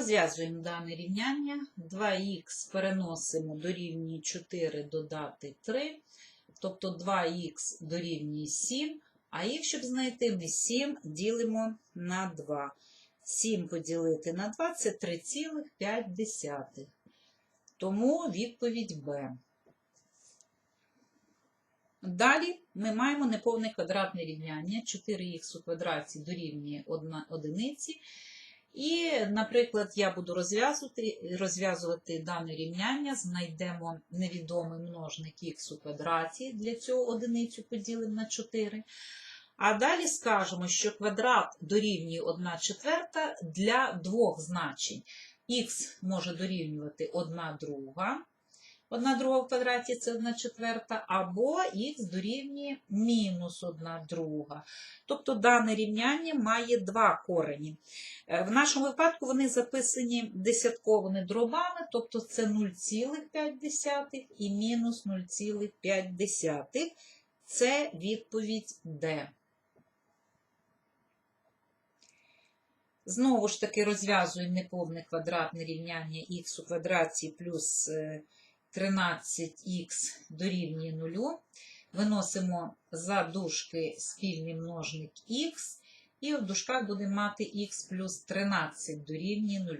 Розв'язуємо дане рівняння. 2х переносимо дорівнює 4 додати 3, тобто 2х дорівнює 7, а їх, щоб знайти, ми 7 ділимо на 2. 7 поділити на 2 це 3,5. Тому відповідь Б. Далі ми маємо неповне квадратне рівняння 4х у квадраті дорівнює 1 одиниці. І, наприклад, я буду розв'язувати, розв'язувати дане рівняння, знайдемо невідомий множник х у квадраті, для цього одиницю поділимо на 4. А далі скажемо, що квадрат дорівнює 1 четверта для двох значень. Х може дорівнювати 1 друга. 1 друга в квадраті це 1 четверта, або х дорівнює мінус 1 друга. Тобто дане рівняння має два корені. Е, В нашому випадку вони записані десятковими дробами, тобто це 0,5 і мінус 0,5. Це відповідь Д. Знову ж таки розв'язуємо неповне квадратне рівняння х у квадраті плюс е, 13х дорівнює 0. Виносимо за дужки спільний множник х, і в дужках будемо мати х плюс 13 дорівнює 0.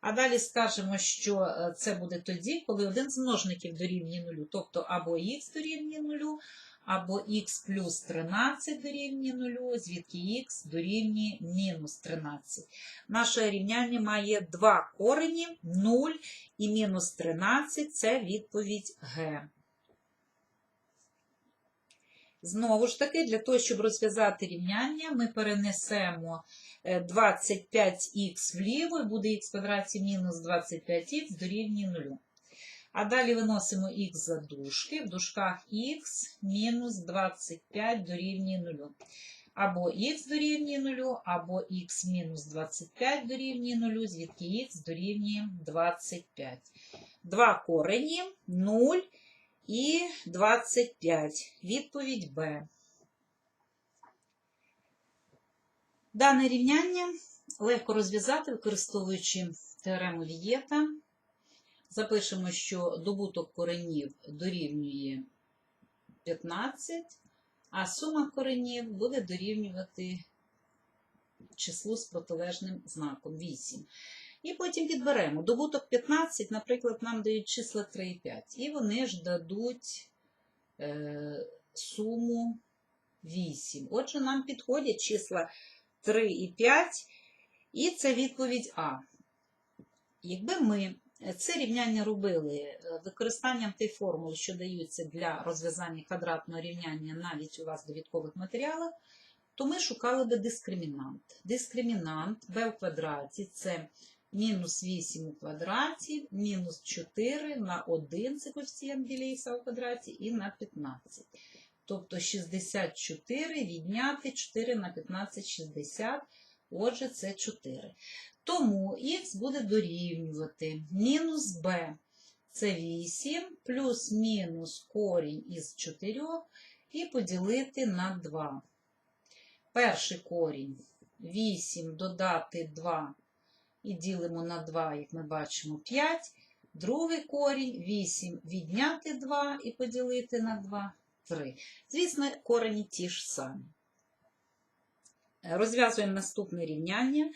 А далі скажемо, що е, це буде тоді, коли один з множників дорівнює 0, тобто або х дорівнює 0, або х плюс 13 дорівнює 0, звідки х дорівнює мінус 13. Наше рівняння має два корені 0 і мінус 13 це відповідь Г. Знову ж таки, для того, щоб розв'язати рівняння, ми перенесемо 25х вліво, і буде х квадраті мінус 25х дорівнює 0. А далі виносимо х за дужки, в дужках х мінус 25 дорівнює 0. Або х дорівнює 0, або х мінус 25 дорівнює 0, звідки х дорівнює 25. Два корені 0 і 25. Відповідь Б. Дане рівняння легко розв'язати, використовуючи теорему Вієта. Запишемо, що добуток коренів дорівнює 15, а сума коренів буде дорівнювати числу з протилежним знаком 8. І потім підберемо. Добуток 15, наприклад, нам дають числа 3 і 5. І вони ж дадуть е, суму 8. Отже, нам підходять числа 3 і 5, і це відповідь А. Якби ми це рівняння робили е, використанням тих формул, що даються для розв'язання квадратного рівняння навіть у вас в довідкових матеріалах, то ми шукали би дискримінант. Дискримінант b в квадраті це мінус 8 у квадраті, мінус 4 на 1 це коефіцієнт х у квадраті і на 15. Тобто 64 відняти 4 на 15 60, отже, це 4. Тому х буде дорівнювати мінус b це 8, плюс-мінус корінь із 4 і поділити на 2. Перший корінь 8 додати 2 і ділимо на 2, як ми бачимо, 5. Другий корінь 8 відняти 2 і поділити на 2 3. Звісно, корені ті ж самі. Розв'язуємо наступне рівняння.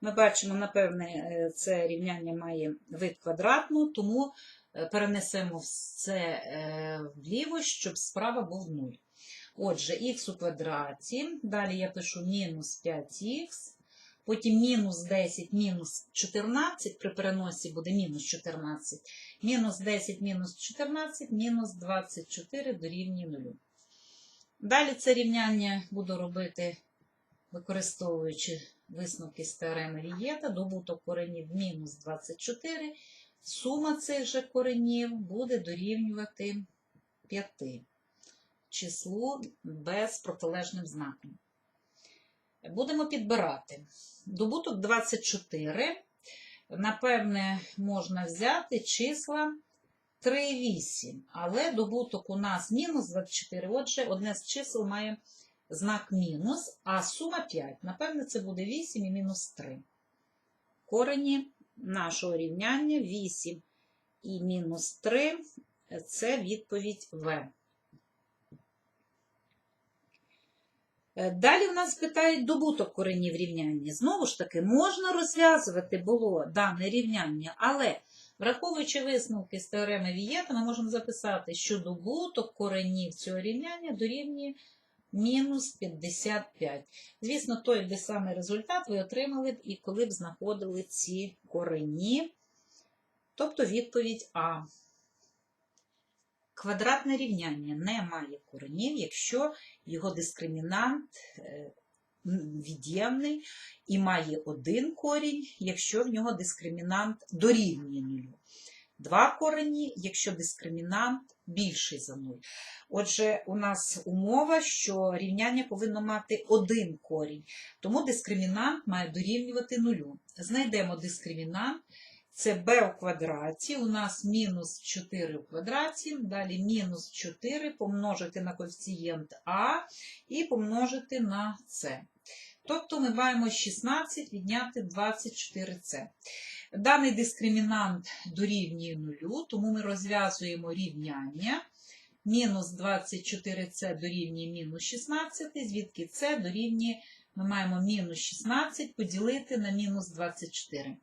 Ми бачимо, напевне, це рівняння має вид квадратну, тому перенесемо все вліво, щоб справа був 0. Отже, х у квадраті, далі я пишу мінус 5х, потім мінус 10, мінус 14, при переносі буде мінус 14, мінус 10, мінус 14, мінус 24 дорівнює 0. Далі це рівняння буду робити, використовуючи висновки з теореми Вієта, добуток коренів мінус 24, сума цих же коренів буде дорівнювати 5 числу без протилежним знаком. Будемо підбирати. Добуток 24. Напевне, можна взяти числа 3 і 8, але добуток у нас мінус 24. Отже, одне з чисел має знак мінус, а сума 5. Напевне, це буде 8 і мінус 3. корені нашого рівняння 8 і мінус 3 це відповідь В. Е, Далі в нас питають добуток коренів рівняння. Знову ж таки, можна розв'язувати було дане рівняння, але враховуючи висновки з теореми Вієта, ми можемо записати, що добуток коренів цього рівняння дорівнює мінус 55. Звісно, той би самий результат ви отримали б і коли б знаходили ці корені, тобто відповідь А. Квадратне рівняння не має коренів, якщо його дискримінант е, від'ємний і має один корінь, якщо в нього дискримінант дорівнює нулю. Два корені, якщо дискримінант більший за нуль. Отже, у нас умова, що рівняння повинно мати один корінь, тому дискримінант має дорівнювати нулю. Знайдемо дискримінант. Це b у квадраті, у нас мінус 4 у квадраті, далі мінус 4 помножити на коефіцієнт А і помножити на С. Тобто ми маємо 16 відняти 24С. Даний дискримінант дорівнює нулю, тому ми розв'язуємо рівняння. Мінус 24С дорівнює мінус 16, звідки С дорівнює ми маємо мінус 16 поділити на мінус 24.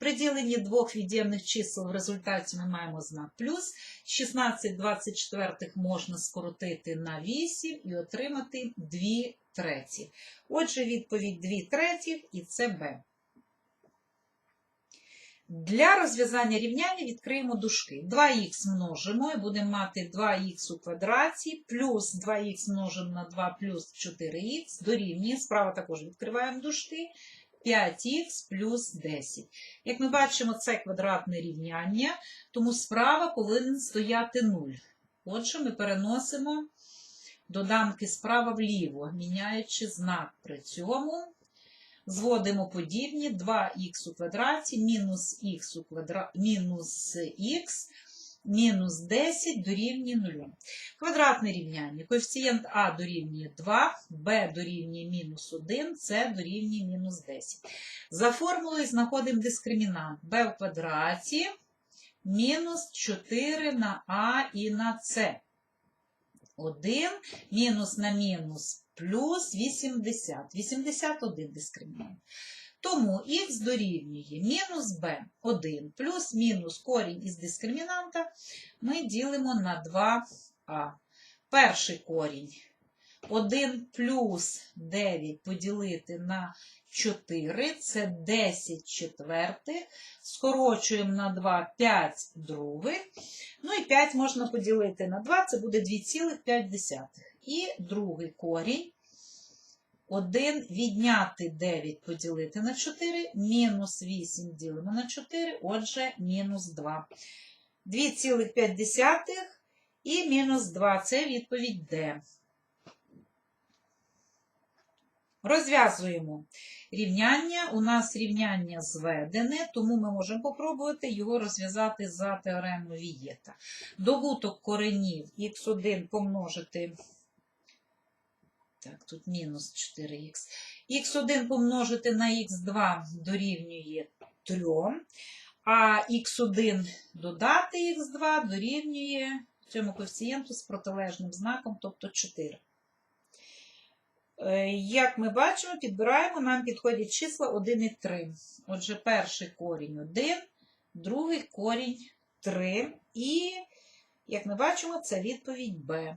При діленні двох від'ємних чисел в результаті ми маємо знак плюс. 16 24 можна скоротити на 8 і отримати 2 треті. Отже, відповідь 2 треті і це Б. Для розв'язання рівняння відкриємо дужки. 2х множимо і будемо мати 2х у квадраті, плюс 2х множимо на 2 плюс 4х дорівнює. Справа також відкриваємо дужки. 5х плюс 10. Як ми бачимо, це квадратне рівняння, тому справа повинен стояти 0. Отже, ми переносимо доданки справа вліво, міняючи знак при цьому. Зводимо подібні 2х у квадраті мінус х у квадра... мінус х мінус 10 дорівнює 0. Квадратне рівняння. Коефіцієнт А дорівнює 2, Б дорівнює мінус 1, С дорівнює мінус 10. За формулою знаходимо дискримінант b в квадраті мінус 4 на А і на С. 1 мінус на мінус плюс 80. 81 дискримінант. Тому х дорівнює мінус b 1 плюс мінус корінь із дискримінанта ми ділимо на 2а. Перший корінь 1 плюс 9 поділити на 4 це 10 четвертих. Скорочуємо на 2 5 других. Ну і 5 можна поділити на 2, це буде 2,5. І другий корінь. 1 відняти 9 поділити на 4, мінус 8 ділимо на 4, отже, мінус 2. 2,5 і мінус 2 це відповідь Д. Розв'язуємо рівняння. У нас рівняння зведене, тому ми можемо попробувати його розв'язати за теоремою Вієта. Добуток коренів х1 помножити. Так, тут мінус 4х. х1 помножити на х2 дорівнює 3, а х1 додати х2 дорівнює цьому коефіцієнту з протилежним знаком, тобто 4. Е, Як ми бачимо, підбираємо, нам підходять числа 1 і 3. Отже, перший корінь 1, другий корінь 3. І, як ми бачимо, це відповідь Б.